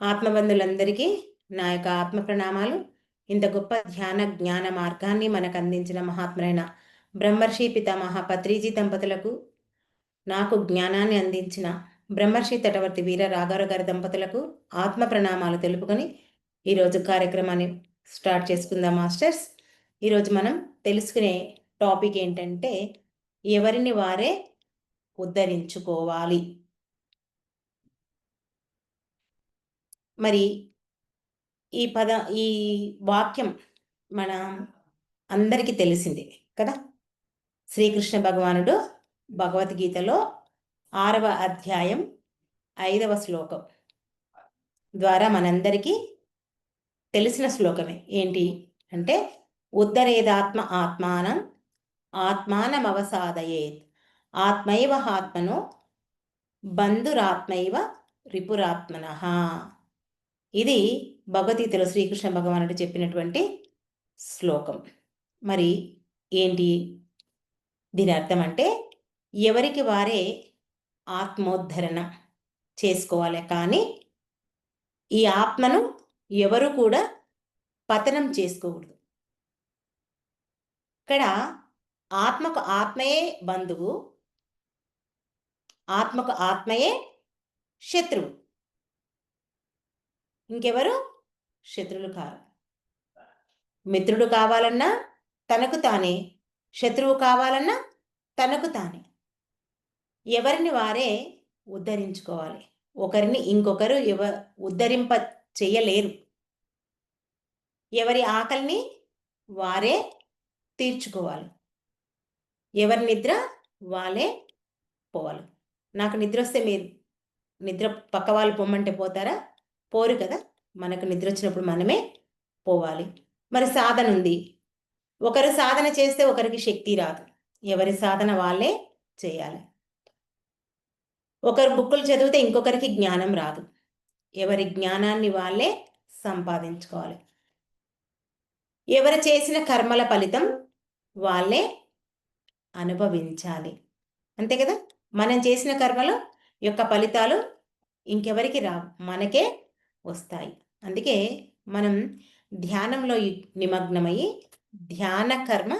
ఆత్మబంధులందరికీ నా యొక్క ఆత్మ ప్రణామాలు. ఇంత గొప్ప ధ్యాన జ్ఞాన మార్గాన్ని మనకు అందించిన మహాత్ములైన బ్రహ్మర్షి పితామహ పత్రిజీ దంపతులకు నాకు జ్ఞానాన్ని అందించిన బ్రహ్మర్షి తటవర్తి వీర రాఘారావు గారి దంపతులకు ఆత్మ ప్రణామాలు తెలుపుకొని ఈరోజు కార్యక్రమాన్ని స్టార్ట్ చేసుకుందాం మాస్టర్స్. ఈరోజు మనం తెలుసుకునే టాపిక్ ఏంటంటే ఎవరిని వారే ఉద్ధరించుకోవాలి. మరి ఈ పద ఈ వాక్యం మన అందరికీ తెలిసిందే కదా? శ్రీకృష్ణ భగవానుడు భగవద్గీతలో ఆరవ అధ్యాయం ఐదవ శ్లోకం ద్వారా మనందరికీ తెలిసిన శ్లోకమే. ఏంటి అంటే ఉద్ధరేదాత్మ ఆత్మానం ఆత్మానమవసాదయేత్. ఆత్మైవ ఆత్మను బంధురాత్మైవ రిపురాత్మన. ఇది భగవద్గీతలో శ్రీకృష్ణ భగవానుడు చెప్పినటువంటి శ్లోకం. మరి ఏంటి? దీని అర్థం అంటే ఎవరికి వారే ఆత్మోద్ధరణ చేసుకోవాలి కానీ ఈ ఆత్మను ఎవరు కూడా పతనం చేసుకోకూడదు. ఇక్కడ ఆత్మకు ఆత్మయే బంధువు ఆత్మకు ఆత్మయే శత్రువు. ఇంకెవరు? శత్రులు కారు. మిత్రుడు కావాలన్నా తనకు తానే. శత్రువు కావాలన్నా తనకు తానే. ఎవరిని వారే ఉద్ధరించుకోవాలి. ఒకరిని ఇంకొకరు ఎవ ఉద్ధరింప చేయలేరు ఎవరి ఆకలిని వారే తీర్చుకోవాలి. ఎవరి నిద్ర వాళ్ళే పోవాలి. నాకు నిద్ర వస్తే మీరు నిద్ర పక్క వాళ్ళు పొమ్మంటే పోతారా? పోరు కదా? మనకు నిద్ర వచ్చినప్పుడు మనమే పోవాలి. మరి సాధన ఉంది. ఒకరు సాధన చేస్తే ఒకరికి శక్తి రాదు. ఎవరి సాధన వాళ్ళే చేయాలి. ఒకరు బుక్కులు చదివితే ఇంకొకరికి జ్ఞానం రాదు. ఎవరి జ్ఞానాన్ని వాళ్ళే సంపాదించుకోవాలి. ఎవరు చేసిన కర్మల ఫలితం వాళ్ళే అనుభవించాలి. అంతే కదా? మనం చేసిన కర్మలు యొక్క ఫలితాలు ఇంకెవరికి రావు. మనకే వస్తాయి. అందుకే మనం ధ్యానంలో నిమగ్నమయ్యి ధ్యాన కర్మ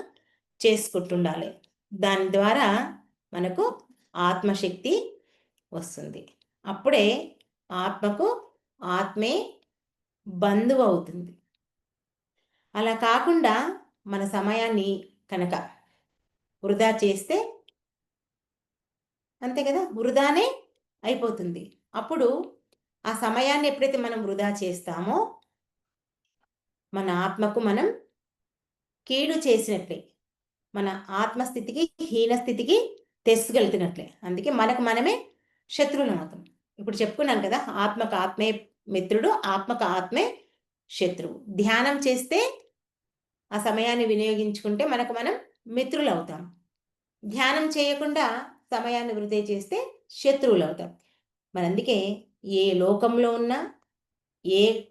చేసుకుంటుండాలి. దాని ద్వారా మనకు ఆత్మశక్తి వస్తుంది. అప్పుడే ఆత్మకు ఆత్మే బంధువు అవుతుంది. అలా కాకుండా మన సమయాన్ని కనుక వృధా చేస్తే అంతే కదా? వృధానే అయిపోతుంది. అప్పుడు ఆ సమయాన్ని ఎప్పుడైతే మనం వృధా చేస్తామో మన ఆత్మకు మనం కీడు చేసినట్లే మన ఆత్మస్థితికి హీనస్థితికి తెసుకెళ్తున్నట్లే. అందుకే మనకు మనమే శత్రువులం అవుతాం. ఇప్పుడు చెప్పుకున్నాం కదా ఆత్మకు ఆత్మే మిత్రుడు ఆత్మకు ఆత్మే శత్రువు. ధ్యానం చేస్తే ఆ సమయాన్ని వినియోగించుకుంటే మనకు మనం మిత్రులు అవుతాం. ధ్యానం చేయకుండా సమయాన్ని వృధా చేస్తే శత్రువులు అవుతాం. మరి అందుకే ఏ లోకంలో ఉన్నా ఏ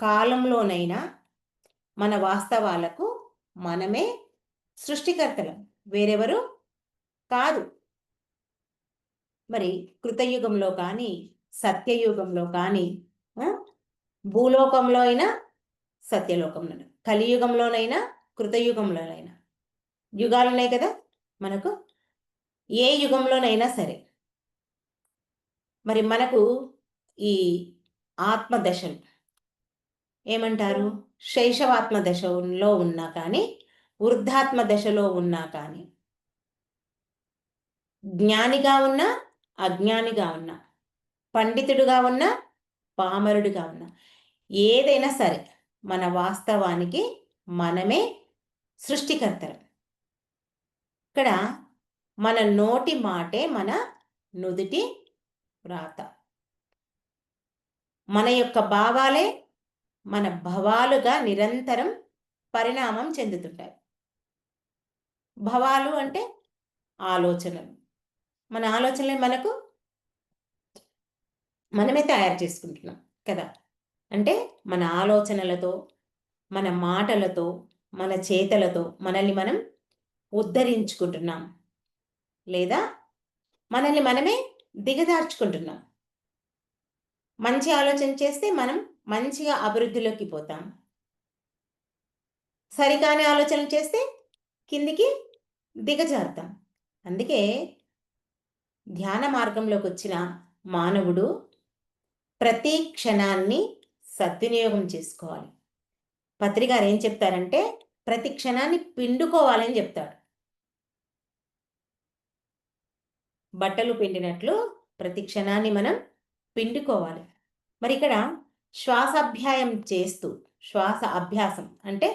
కాలంలోనైనా మన వాస్తవాలకు మనమే సృష్టికర్తలం. వేరెవరు కాదు. మరి కృతయుగంలో కానీ సత్యయుగంలో కానీ భూలోకంలో అయినా సత్యలోకంలో కలియుగంలోనైనా కృతయుగంలోనైనా. యుగాలు ఉన్నాయి కదా మనకు. ఏ యుగంలోనైనా సరే. మరి మనకు ఈ ఆత్మ దశలు ఏమంటారు? శైశవాత్మ దశలో ఉన్నా కానీ వృద్ధాత్మ దశలో ఉన్నా కానీ జ్ఞానిగా ఉన్నా అజ్ఞానిగా ఉన్నా పండితుడుగా ఉన్నా పామరుడిగా ఉన్నా ఏదైనా సరే మన వాస్తవానికి మనమే సృష్టికర్తలు. ఇక్కడ మన నోటి మాటే మన నుదుటి వ్రాత. మన యొక్క భావాలే మన భవాలుగా నిరంతరం పరిణామం చెందుతుంటాయి. భవాలు అంటే ఆలోచనలు. మన ఆలోచనలే మనకు మనమే తయారు చేసుకుంటున్నాం కదా. అంటే మన ఆలోచనలతో మన మాటలతో మన చేతలతో మనల్ని మనం ఉద్ధరించుకుంటున్నాం. లేదా మనల్ని మనమే దిగదార్చుకుంటున్నాం మంచి ఆలోచన చేస్తే మనం మంచిగా అభివృద్ధిలోకి పోతాం. సరికాని ఆలోచన చేస్తే కిందికి దిగజారుతాం. అందుకే ధ్యాన మార్గంలోకి వచ్చిన మానవుడు ప్రతి క్షణాన్ని సద్వినియోగం చేసుకోవాలి. పత్రికారు ఏం చెప్తారంటే ప్రతి క్షణాన్ని పిండుకోవాలని చెప్తాడు. బట్టలు పిండినట్లు ప్రతి క్షణాన్ని మనం పిండుకోవాలి. మరి ఇక్కడ శ్వాసాభ్యాయం చేస్తూ శ్వాస అభ్యాసం అంటే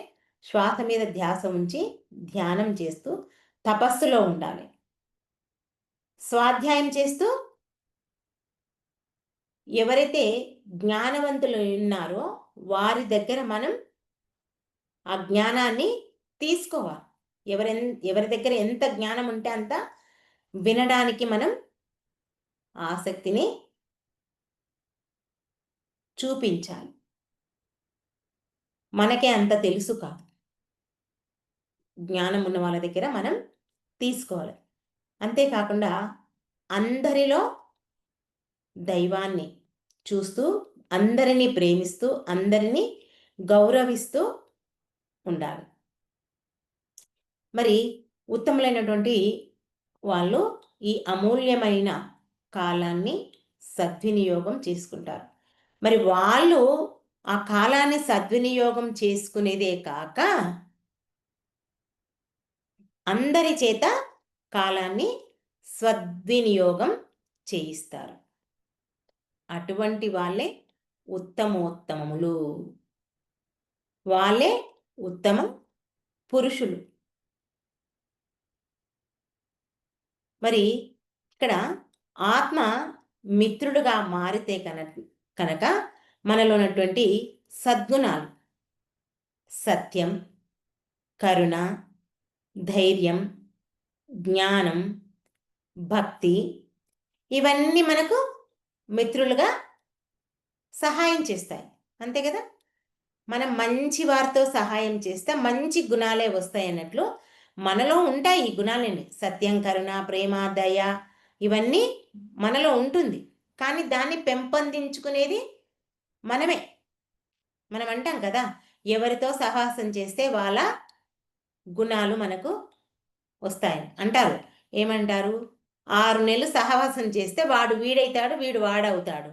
శ్వాస మీద ధ్యాస ఉంచి ధ్యానం చేస్తూ తపస్సులో ఉండాలి. స్వాధ్యాయం చేస్తూ ఎవరైతే జ్ఞానవంతులు ఉన్నారో వారి దగ్గర మనం ఆ జ్ఞానాన్ని తీసుకోవాలి. ఎవరెన్ ఎవరి దగ్గర ఎంత జ్ఞానం ఉంటే అంత వినడానికి మనం ఆసక్తిని చూపించాలి. మనకే అంత తెలుసు కాదు. జ్ఞానం ఉన్న వాళ్ళ దగ్గర మనం తీసుకోవాలి. అంతేకాకుండా అందరిలో దైవాన్ని చూస్తూ అందరినీ ప్రేమిస్తూ అందరినీ గౌరవిస్తూ ఉండాలి. మరి ఉత్తములైనటువంటి వాళ్ళు ఈ అమూల్యమైన కాలాన్ని సద్వినియోగం చేసుకుంటారు. మరి వాళ్ళు ఆ కాలాన్ని సద్వినియోగం చేసుకునేదే కాక అందరి చేత కాలాన్ని సద్వినియోగం చేయిస్తారు. అటువంటి వాళ్ళే ఉత్తమోత్తమములు. వాళ్ళే ఉత్తమ పురుషులు. మరి ఇక్కడ ఆత్మ మిత్రుడుగా మారితే కనుక కనుక మనలో ఉన్నటువంటి సద్గుణాలు. సత్యం కరుణ ధైర్యం జ్ఞానం భక్తి ఇవన్నీ మనకు మిత్రులుగా సహాయం చేస్తాయి. అంతే కదా? మనం మంచి వారితో సహాయం చేస్తే మంచి గుణాలే వస్తాయి అన్నట్లు మనలో ఉంటాయి ఈ గుణాలండి సత్యం కరుణ ప్రేమ దయ ఇవన్నీ మనలో ఉంటుంది. కానీ దాన్ని పెంపొందించుకునేది మనమే. మనం అంటాం కదా ఎవరితో సహాసం చేస్తే వాళ్ళ గుణాలు మనకు వస్తాయి అంటారు. ఏమంటారు? ఆరు నెలలు సహవాసం చేస్తే వాడు వీడైతాడు వీడు వాడవుతాడు.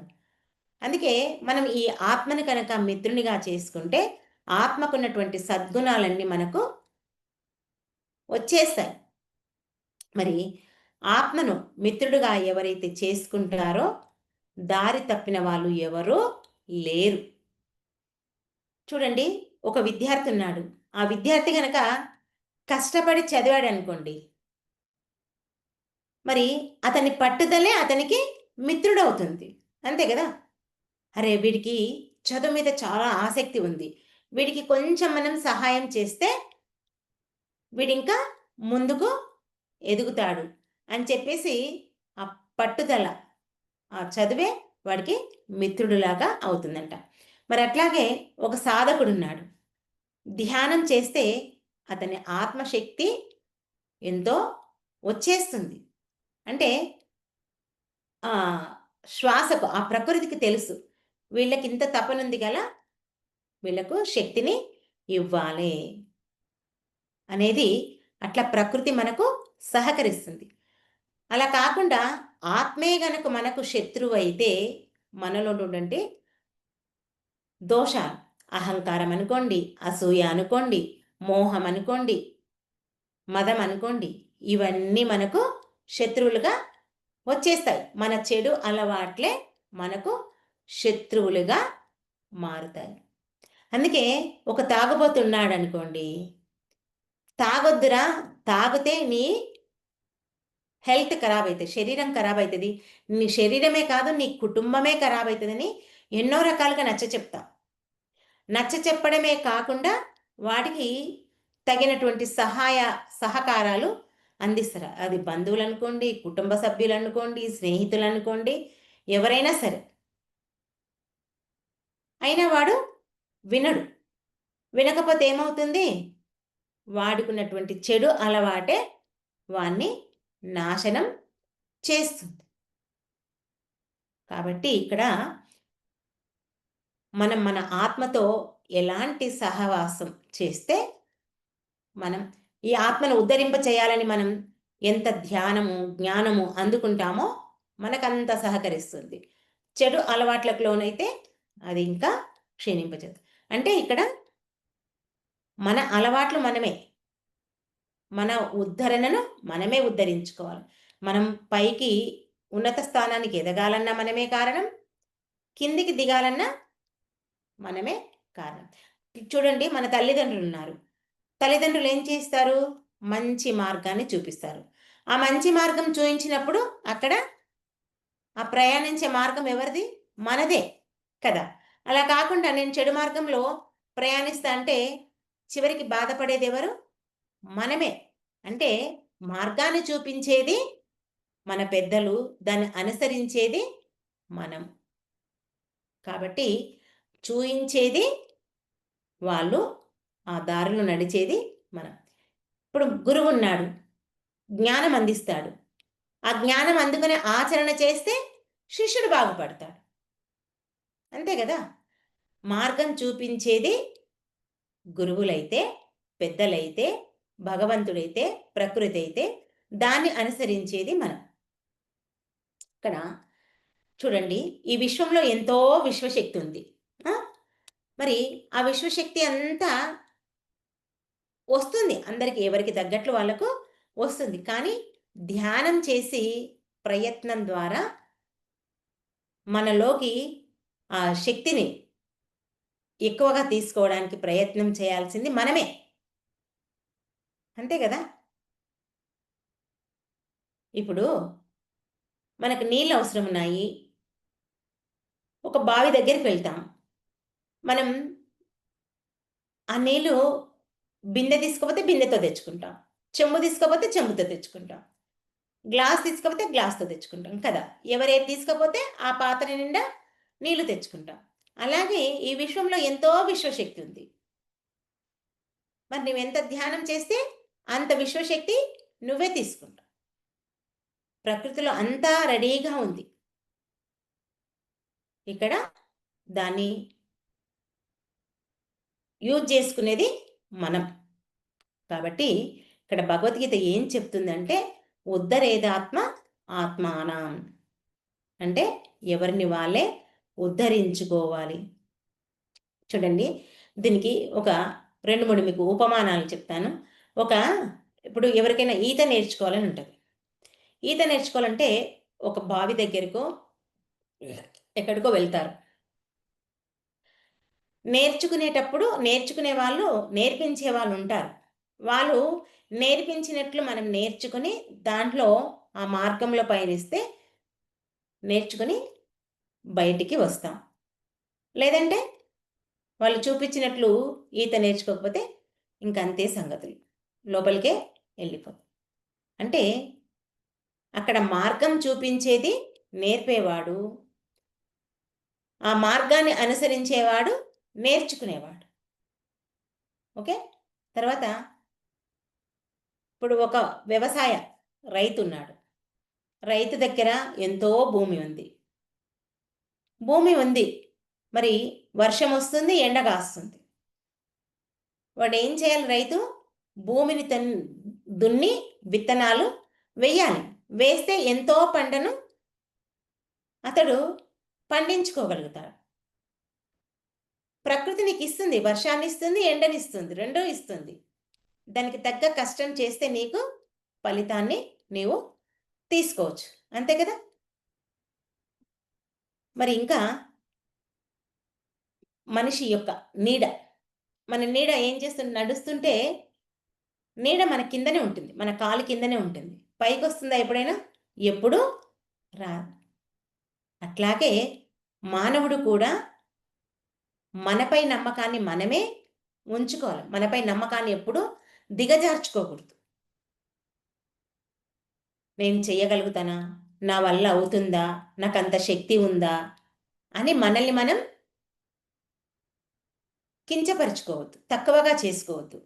అందుకే మనం ఈ ఆత్మని కనుక మిత్రునిగా చేసుకుంటే ఆత్మకున్నటువంటి సద్గుణాలన్నీ మనకు వచ్చేస్తాయి. మరి ఆత్మను మిత్రుడుగా ఎవరైతే చేసుకుంటారో దారి తప్పిన వాళ్ళు ఎవరూ లేరు. చూడండి ఒక విద్యార్థి ఉన్నాడు. ఆ విద్యార్థి కనుక కష్టపడి చదివాడు అనుకోండి మరి అతని పట్టుదలే అతనికి మిత్రుడవుతుంది. అంతే కదా? అరే వీడికి చదువు మీద చాలా ఆసక్తి ఉంది. వీడికి కొంచెం మనం సహాయం చేస్తే వీడింకా ముందుకు ఎదుగుతాడు అని చెప్పేసి ఆ పట్టుదల ఆ చదివే వాడికి మిత్రుడులాగా అవుతుందంట. మరి అట్లాగే ఒక సాధకుడు ఉన్నాడు ధ్యానం చేస్తే అతని ఆత్మశక్తి ఎంతో వచ్చేస్తుంది. అంటే ఆ శ్వాసకు ఆ ప్రకృతికి తెలుసు. వీళ్ళకి ఇంత తపనుంది గల వీళ్ళకు శక్తిని ఇవ్వాలి. అనేది అట్లా ప్రకృతి మనకు సహకరిస్తుంది. అలా కాకుండా ఆత్మే గనక మనకు శత్రువు అయితే మనలో ఉన్నటువంటి దోషాలు. అహంకారం అనుకోండి అసూయ అనుకోండి మోహం అనుకోండి మదం అనుకోండి ఇవన్నీ మనకు శత్రువులుగా వచ్చేస్తాయి. మన చెడు అలవాట్లే మనకు శత్రువులుగా మారుతాయి. అందుకే ఒక తాగుబోతున్నాడు అనుకోండి తాగొద్దురా తాగితే నీ హెల్త్ ఖరాబ్ అవుతుంది శరీరం ఖరాబ్ అవుతుంది నీ శరీరమే కాదు నీ కుటుంబమే ఖరాబ్ అవుతుందని ఎన్నో రకాలుగా నచ్చ చెప్తాం. నచ్చ చెప్పడమే కాకుండా వాటికి తగినటువంటి సహాయ సహకారాలు అందిస్తారు? అది బంధువులు అనుకోండి కుటుంబ సభ్యులు అనుకోండి స్నేహితులు అనుకోండి ఎవరైనా సరే. అయినా వాడు వినడు. వినకపోతే ఏమవుతుంది? వాడుకున్నటువంటి చెడు అలవాటే వాణ్ణి నాశనం చేస్తుంది. కాబట్టి ఇక్కడ మనం మన ఆత్మతో ఎలాంటి సహవాసం చేస్తే మనం ఈ ఆత్మను ఉద్ధరింప చేయాలని మనం ఎంత ధ్యానము జ్ఞానము అందుకుంటామో మనకంత సహకరిస్తుంది. చెడు అలవాట్లకు లోనైతే అది ఇంకా క్షీణింపచేది అంటే ఇక్కడ మన అలవాట్లు మనమే. మన ఉద్ధరణను మనమే ఉద్ధరించుకోవాలి. మనం పైకి ఉన్నత స్థానానికి ఎదగాలన్నా మనమే కారణం కిందికి దిగాలన్నా మనమే కారణం. చూడండి మన తల్లిదండ్రులు ఉన్నారు. తల్లిదండ్రులు ఏం చేస్తారు? మంచి మార్గాన్ని చూపిస్తారు. ఆ మంచి మార్గం చూపించినప్పుడు అక్కడ ఆ ప్రయాణించే మార్గం ఎవరిది? మనదే కదా. అలా కాకుండా నేను చెడు మార్గంలో ప్రయాణిస్తా అంటే చివరికి బాధపడేది ఎవరు మనమే. అంటే మార్గాన్ని చూపించేది మన పెద్దలు దాన్ని అనుసరించేది మనం. కాబట్టి చూయించేది వాళ్ళు ఆ దారిలో నడిచేది మనం. ఇప్పుడు గురువు ఉన్నాడు. జ్ఞానం అందిస్తాడు. ఆ జ్ఞానం అందుకునే ఆచరణ చేస్తే శిష్యుడు బాగుపడతాడు. అంతే కదా? మార్గం చూపించేది గురువులైతే పెద్దలైతే భగవంతుడైతే ప్రకృతి అయితే దాన్ని అనుసరించేది మనం. ఇక్కడ చూడండి ఈ విశ్వంలో ఎంతో విశ్వశక్తి ఉంది. మరి ఆ విశ్వశక్తి అంతా వస్తుంది. అందరికి ఎవరికి తగ్గట్లు వాళ్ళకు వస్తుంది. కానీ ధ్యానం చేసి ప్రయత్నం ద్వారా మనలోకి ఆ శక్తిని ఎక్కువగా తీసుకోవడానికి ప్రయత్నం చేయాల్సింది మనమే. అంతే కదా? ఇప్పుడు మనకు నీళ్ళు అవసరం ఉన్నాయి. ఒక బావి దగ్గరికి వెళ్తాం. మనం ఆ నీళ్ళు బిందె తీసుకోపోతే బిందెతో తెచ్చుకుంటాం. చెంబు తీసుకోపోతే చెంబుతో తెచ్చుకుంటాం. గ్లాస్ తీసుకోపోతే గ్లాస్తో తెచ్చుకుంటాం కదా? ఎవరేది తీసుకోపోతే ఆ పాత్ర నిండా నీళ్ళు తెచ్చుకుంటాం. అలాగే ఈ విశ్వంలో ఎంతో విశ్వశక్తి ఉంది. మరి నువ్వు ఎంత ధ్యానం చేస్తే అంత విశ్వశక్తి నువ్వే తీసుకుంటావు. ప్రకృతిలో అంతా రెడీగా ఉంది. ఇక్కడ దాన్ని యూజ్ చేసుకునేది మనం. కాబట్టి ఇక్కడ భగవద్గీత ఏం చెప్తుందంటే ఉద్ధరేదాత్మ ఆత్మానం. అంటే ఎవరిని వాళ్ళే ఉద్ధరించుకోవాలి. చూడండి దీనికి ఒక రెండు మూడు మీకు ఉపమానాలు చెప్తాను. ఒక ఇప్పుడు ఎవరికైనా ఈత నేర్చుకోవాలని ఉంటుంది. ఈత నేర్చుకోవాలంటే ఒక బావి దగ్గరకో ఎక్కడికో వెళ్తారు. నేర్చుకునేటప్పుడు నేర్చుకునే వాళ్ళు నేర్పించే వాళ్ళు ఉంటారు. వాళ్ళు నేర్పించినట్లు మనం నేర్చుకుని దాంట్లో ఆ మార్గంలో పయనిస్తే నేర్చుకుని బయటికి వస్తాం. లేదంటే వాళ్ళు చూపించినట్లు ఈత నేర్చుకోకపోతే ఇంకంతే సంగతులు. లోపలికే వెళ్ళిపోతాం అంటే అక్కడ మార్గం చూపించేది నేర్పేవాడు. ఆ మార్గాన్ని అనుసరించేవాడు నేర్చుకునేవాడు. ఓకే? తర్వాత ఇప్పుడు ఒక వ్యవసాయ రైతు ఉన్నాడు. రైతు దగ్గర ఎంతో భూమి ఉంది. భూమి ఉంది. మరి వర్షం వస్తుంది ఎండ కాస్తుంది. వాడు ఏం చేయాలి రైతు? భూమిని తన్ దున్ని విత్తనాలు వెయ్యాలి వేస్తే ఎంతో పంటను అతడు పండించుకోగలుగుతాడు. ప్రకృతి నీకు ఇస్తుంది వర్షాన్ని ఇస్తుంది ఎండనిస్తుంది రెండో ఇస్తుంది. దానికి తగ్గ కష్టం చేస్తే నీకు ఫలితాన్ని నీవు తీసుకోవచ్చు. అంతే కదా? మరి ఇంకా మనిషి యొక్క నీడ. మన నీడ ఏం చేస్తుంది? నడుస్తుంటే నీడ మన కిందనే ఉంటుంది. మన కాలు కిందనే ఉంటుంది. పైకి వస్తుందా ఎప్పుడైనా? ఎప్పుడు రా అట్లాగే మానవుడు కూడా మనపై నమ్మకాన్ని మనమే ఉంచుకోవాలి. మనపై నమ్మకాన్ని ఎప్పుడు దిగజార్చుకోకూడదు. నేను చేయగలుగుతానా? నా వల్ల అవుతుందా? నాకు అంత శక్తి ఉందా? అని మనల్ని మనం కించపరుచుకోవద్దు తక్కువగా చేసుకోవద్దు.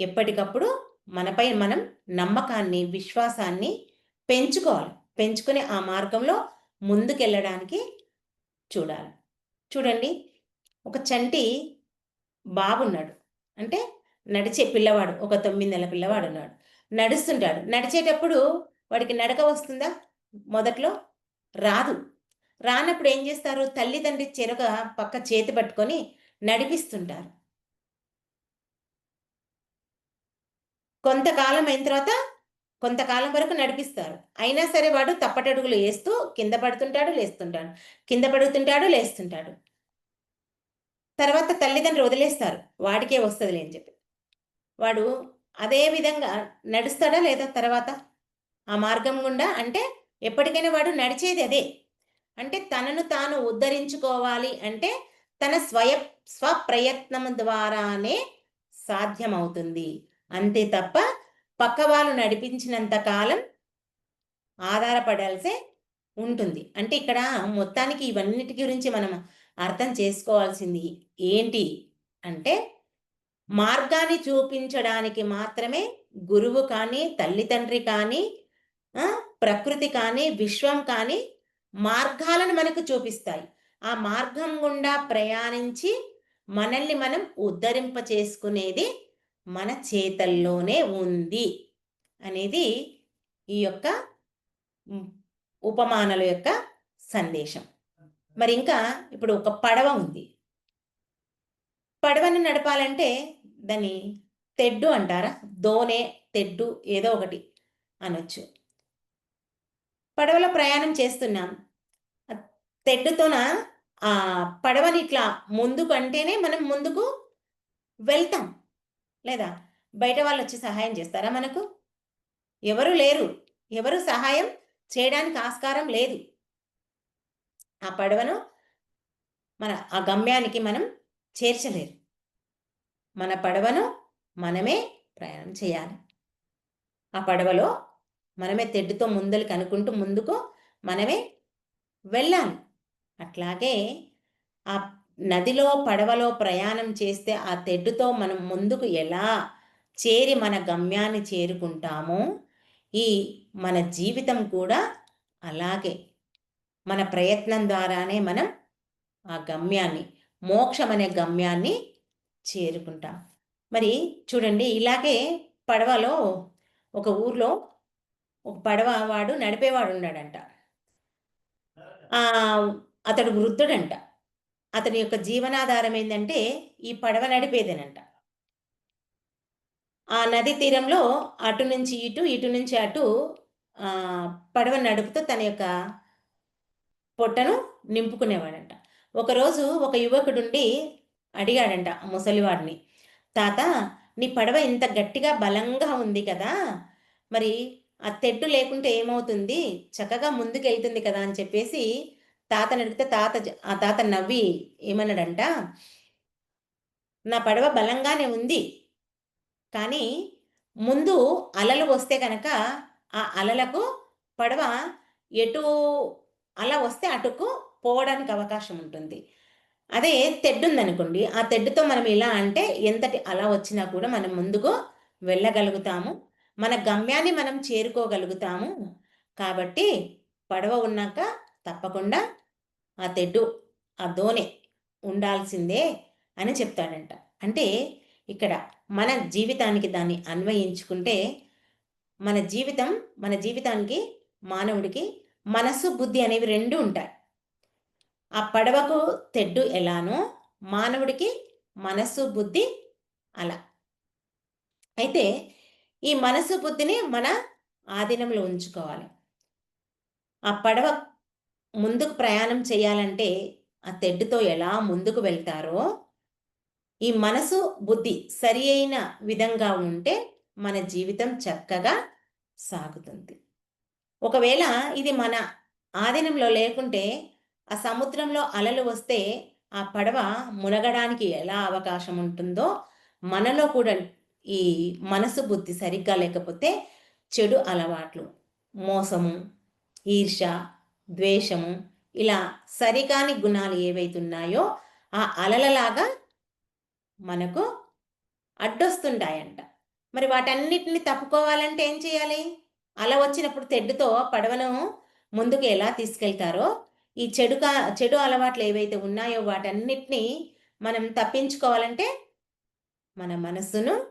ఎప్పటికప్పుడు మనపై మనం నమ్మకాన్ని విశ్వాసాన్ని పెంచుకోవాలి. పెంచుకుని ఆ మార్గంలో ముందుకెళ్ళడానికి చూడాలి. చూడండి ఒక చంటి బాబున్నాడు. అంటే నడిచే పిల్లవాడు ఒక తొమ్మిది నెలల పిల్లవాడు ఉన్నాడు నడుస్తుంటాడు. నడిచేటప్పుడు వాడికి నడక వస్తుందా? మొదట్లో రాదు. రానప్పుడు ఏం చేస్తారు? తల్లిదండ్రి చెరొక పక్క చేతి పట్టుకొని నడిపిస్తుంటారు. కొంతకాలం అయిన తర్వాత కొంతకాలం వరకు నడిపిస్తారు. అయినా సరే వాడు తప్పటడుగులు వేస్తూ కింద పడుతుంటాడు లేస్తుంటాడు. కింద పడుతుంటాడు లేస్తుంటాడు. తర్వాత తల్లిదండ్రులు వదిలేస్తారు. వాడికే వస్తుంది అని చెప్పి. వాడు అదే విధంగా నడుస్తాడా లేదా తర్వాత? ఆ మార్గం గుండా అంటే ఎప్పటికైనా వాడు నడిచేది అదే. అంటే తనను తాను ఉద్ధరించుకోవాలి అంటే తన స్వయ స్వప్రయత్నం ద్వారానే సాధ్యమవుతుంది. అంతే తప్ప పక్క వాళ్ళు నడిపించినంత కాలం ఆధారపడాల్సే ఉంటుంది. అంటే ఇక్కడ మొత్తానికి ఇవన్నిటి గురించి మనం అర్థం చేసుకోవాల్సింది ఏంటి అంటే మార్గాన్ని చూపించడానికి మాత్రమే గురువు కానీ తల్లిదండ్రి కానీ ప్రకృతి కానీ విశ్వం కానీ మార్గాలను మనకు చూపిస్తాయి. ఆ మార్గం గుండా ప్రయాణించి మనల్ని మనం ఉద్ధరింప చేసుకునేది మన చేతల్లోనే ఉంది అనేది ఈ యొక్క ఉపమానల యొక్క సందేశం. మరి ఇంకా ఇప్పుడు ఒక పడవ ఉంది. పడవను నడపాలంటే దాన్ని తెడ్డు అంటారా? దోనే తెడ్డు ఏదో ఒకటి అనొచ్చు. పడవలో ప్రయాణం చేస్తున్నాం. తెడ్డుతోన ఆ పడవని ఇట్లా ముందుకు అంటేనే మనం ముందుకు వెళ్తాం. లేదా బయట వాళ్ళు వచ్చి సహాయం చేస్తారా మనకు? ఎవరు లేరు. ఎవరు సహాయం చేయడానికి ఆస్కారం లేదు. ఆ పడవను మన ఆ గమ్యానికి మనం చేర్చలేరు. మన పడవను మనమే ప్రయాణం చేయాలి. ఆ పడవలో మనమే తెడ్డుతో ముందలు కనుక్కుంటూ ముందుకు మనమే వెళ్ళాలి. అట్లాగే ఆ నదిలో పడవలో ప్రయాణం చేస్తే ఆ తెడ్డుతో మనం ముందుకు ఎలా చేరి మన గమ్యాన్ని చేరుకుంటామో ఈ మన జీవితం కూడా అలాగే మన ప్రయత్నం ద్వారానే మనం ఆ గమ్యాన్ని మోక్షం అనే గమ్యాన్ని చేరుకుంటాం. మరి చూడండి ఇలాగే పడవలో ఒక ఊర్లో ఒక పడవ వాడు నడిపేవాడు ఉన్నాడంట. అతడు వృద్ధుడంట. అతని యొక్క జీవనాధారం ఏంటంటే ఈ పడవ నడిపేదేనంట. ఆ నది తీరంలో అటు నుంచి ఇటు ఇటు నుంచి అటు పడవ నడుపుతూ తన యొక్క పొట్టను నింపుకునేవాడంట. ఒకరోజు ఒక యువకుడుండి అడిగాడంట ముసలివాడిని. తాత నీ పడవ ఇంత గట్టిగా బలంగా ఉంది కదా మరి ఆ తెడ్డు లేకుంటే ఏమవుతుంది? చక్కగా ముందుకెళ్తుంది కదా అని చెప్పేసి తాతని అడిగితే తాత ఆ తాత నవ్వి ఏమన్నాడంట నా పడవ బలంగానే ఉంది కానీ ముందు అలలు వస్తే కనుక ఆ అలలకు పడవ ఎటు అలా వస్తే అటుకు పోవడానికి అవకాశం ఉంటుంది. అదే తెడ్డుందనుకోండి ఆ తెడ్డుతో మనం ఇలా అంటే ఎంతటి అలా వచ్చినా కూడా మనం ముందుకు వెళ్ళగలుగుతాము. మన గమ్యాన్ని మనం చేరుకోగలుగుతాము. కాబట్టి పడవ ఉన్నాక తప్పకుండా ఆ తెడ్డు ఆ దోణి ఉండాల్సిందే అని చెప్తాడంట. అంటే ఇక్కడ మన జీవితానికి దాన్ని అన్వయించుకుంటే మన జీవితం మన జీవితానికి మానవుడికి మనస్సు బుద్ధి అనేవి రెండు ఉంటాయి. ఆ పడవకు తెడ్డు ఎలానో మానవుడికి మనస్సు బుద్ధి అలా. అయితే ఈ మనసు బుద్ధిని మన ఆధీనంలో ఉంచుకోవాలి. ఆ పడవ ముందుకు ప్రయాణం చేయాలంటే ఆ తెడ్డుతో ఎలా ముందుకు వెళ్తారో ఈ మనసు బుద్ధి సరి అయిన విధంగా ఉంటే మన జీవితం చక్కగా సాగుతుంది. ఒకవేళ ఇది మన ఆధీనంలో లేకుంటే ఆ సముద్రంలో అలలు వస్తే ఆ పడవ మునగడానికి ఎలా అవకాశం ఉంటుందో మనలో కూడా ఈ మనసు బుద్ధి సరిగ్గా లేకపోతే చెడు అలవాట్లు మోసము ఈర్ష ద్వేషము ఇలా సరికాని గుణాలు ఏవైతున్నాయో ఆ అలలలాగా మనకు అడ్డొస్తుంటాయంట. మరి వాటన్నిటిని తప్పుకోవాలంటే ఏం చేయాలి? అల వచ్చినప్పుడు తెడ్డుతో పడవను ముందుకు ఎలా తీసుకెళ్తారో ఈ చెడు చెడు అలవాట్లు ఏవైతే ఉన్నాయో వాటన్నిటినీ మనం తప్పించుకోవాలంటే మన మనసును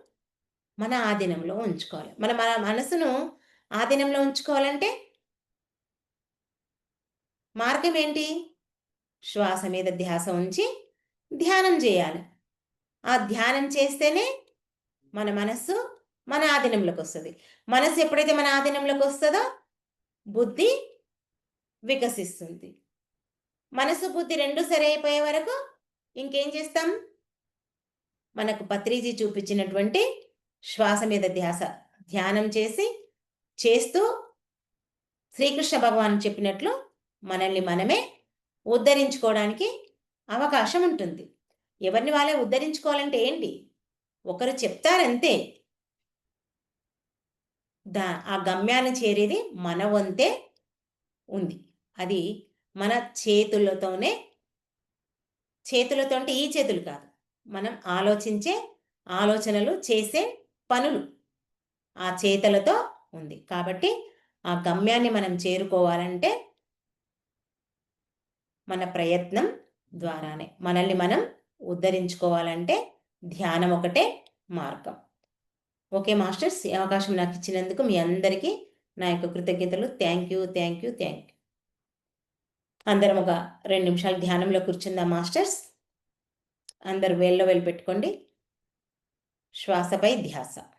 మన ఆధీనంలో ఉంచుకోవాలి. మన మన మనసును ఆధీనంలో ఉంచుకోవాలంటే మార్గం ఏంటి? శ్వాస మీద ధ్యాస ఉంచి ధ్యానం చేయాలి. ఆ ధ్యానం చేస్తేనే మన మనస్సు మన ఆధీనంలోకి వస్తుంది. మనసు ఎప్పుడైతే మన ఆధీనంలోకి వస్తుందో బుద్ధి వికసిస్తుంది. మనసు బుద్ధి రెండు సరి అయిపోయే వరకు ఇంకేం చేస్తాం? మనకు పత్రిజీ చూపించినటువంటి శ్వాస మీద ధ్యాస ధ్యానం చేసి చేస్తూ శ్రీకృష్ణ భగవాన్ చెప్పినట్లు మనల్ని మనమే ఉద్ధరించుకోవడానికి అవకాశం ఉంటుంది. ఎవరిని వాళ్ళే ఉద్ధరించుకోవాలంటే ఏంటి? ఒకరు చెప్తారంతే. దా ఆ గమ్యాన్ని చేరేది మన వంతే ఉంది. అది మన చేతులతోనే చేతులతో అంటే ఈ చేతులు కాదు. మనం ఆలోచించే ఆలోచనలు చేసే పనులు ఆ చేతలతో ఉంది. కాబట్టి ఆ గమ్యాన్ని మనం చేరుకోవాలంటే మన ప్రయత్నం ద్వారానే. మనల్ని మనం ఉద్ధరించుకోవాలంటే ధ్యానం ఒకటే మార్గం. ఓకే మాస్టర్స్ ఈ అవకాశం నాకు ఇచ్చినందుకు మీ అందరికీ నా యొక్క కృతజ్ఞతలు. Thank you thank you thank you. అందరం ఒక రెండు నిమిషాలు ధ్యానంలో కూర్చుందాం మాస్టర్స్. అందరు వేల్లో వెళ్ళి పెట్టుకోండి. శ్వాసపై ధ్యాస.